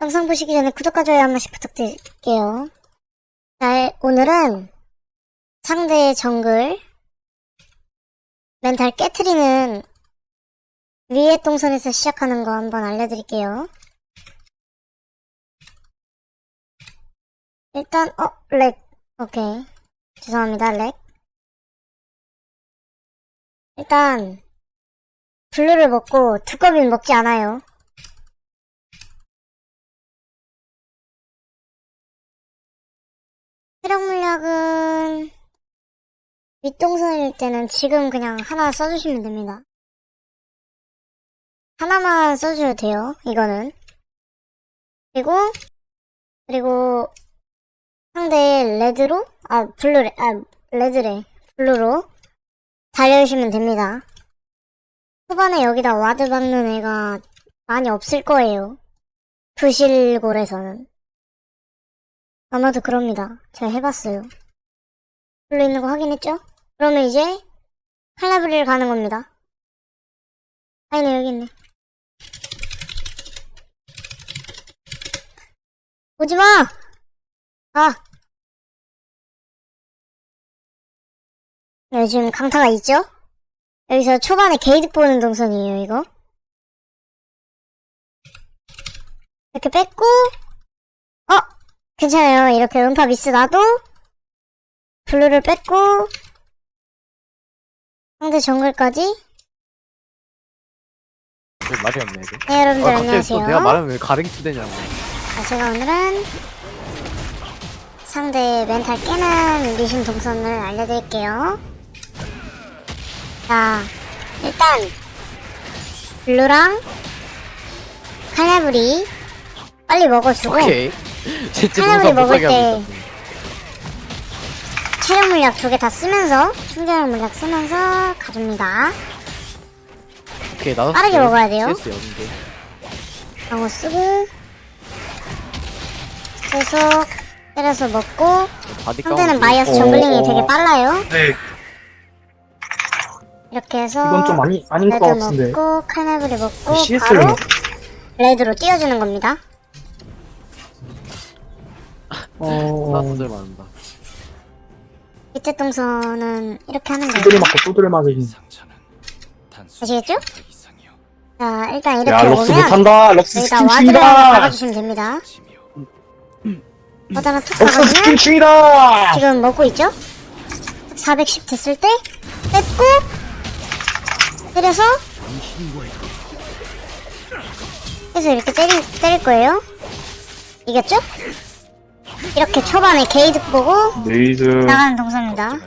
영상 보시기 전에 구독과 좋아요 한 번씩 부탁드릴게요. 자, 오늘은 상대의 정글 멘탈 깨트리는 위에 동선에서 시작하는 거 한번 알려드릴게요. 일단, 어, 렉. 오케이. 죄송합니다, 렉. 일단, 블루를 먹고 두꺼비는 먹지 않아요. 체력 물약은 윗동선일 때는 지금 그냥 하나 써주시면 됩니다. 하나만 써주셔도 돼요, 이거는. 그리고, 그리고, 상대 레드로? 아, 블루래, 아, 레드래. 블루로 달려주시면 됩니다. 초반에 여기다 와드 박는 애가 많이 없을 거예요. 부실골에서는. 아마도 그럽니다. 제가 해봤어요. 블루 있는 거 확인했죠? 그러면 이제 칼라브리를 가는 겁니다. 아니네, 여기 있네. 오지 마! 아! 여기 지금 강타가 있죠? 여기서 초반에 게이득 보는 동선이에요, 이거. 이렇게 어! 괜찮아요. 이렇게 음파 미스 나도, 블루를 뺐고, 상대 정글까지. 왜 말이 없네 이게. 네, 여러분들 아, 갑자기 또 안녕하세요. 내가 말하면 왜 가랭투 되냐고. 자, 제가 오늘은 상대 멘탈 깨는 리신 동선을 알려드릴게요. 자, 일단 블루랑 칼라브리 빨리 먹어주고 오케이. 진짜 동선 먹을 못하게 때. 체력 물약 두 개 다 쓰면서 충전력 물약 쓰면서 가줍니다. 오케이 나도 빠르게 먹어야 돼요. 방어 쓰고 계속 때려서 먹고 바디 상대는. 마이어스 어, 정글링이 어. 되게 빨라요. 네, 이렇게 해서 이건 좀 아니, 아닌 것 레드 같은데. 먹고 칼날브리 먹고 CS를 바로 먹, 레드로 띄워주는 겁니다. 어, 많다. 밑에 동선은 이렇게 하는 두드려 거예요. 맞고 두드려 맞으니. 상처는 단순 아시겠죠? 이상이요. 자 일단 이렇게 야, 럭스 오면 못한다. 럭스 여기다 스킨 와드를 중이다. 박아주시면 됩니다. 지며 와드를 툭 럭스 스킨 중이다. 지금 먹고 있죠? 410 됐을 때 뺐고 때려서 그래서 이렇게 때리, 때릴 거예요. 이겼죠? 이렇게 초반에 게이득 보고 레이즈. 나가는 동선입니다.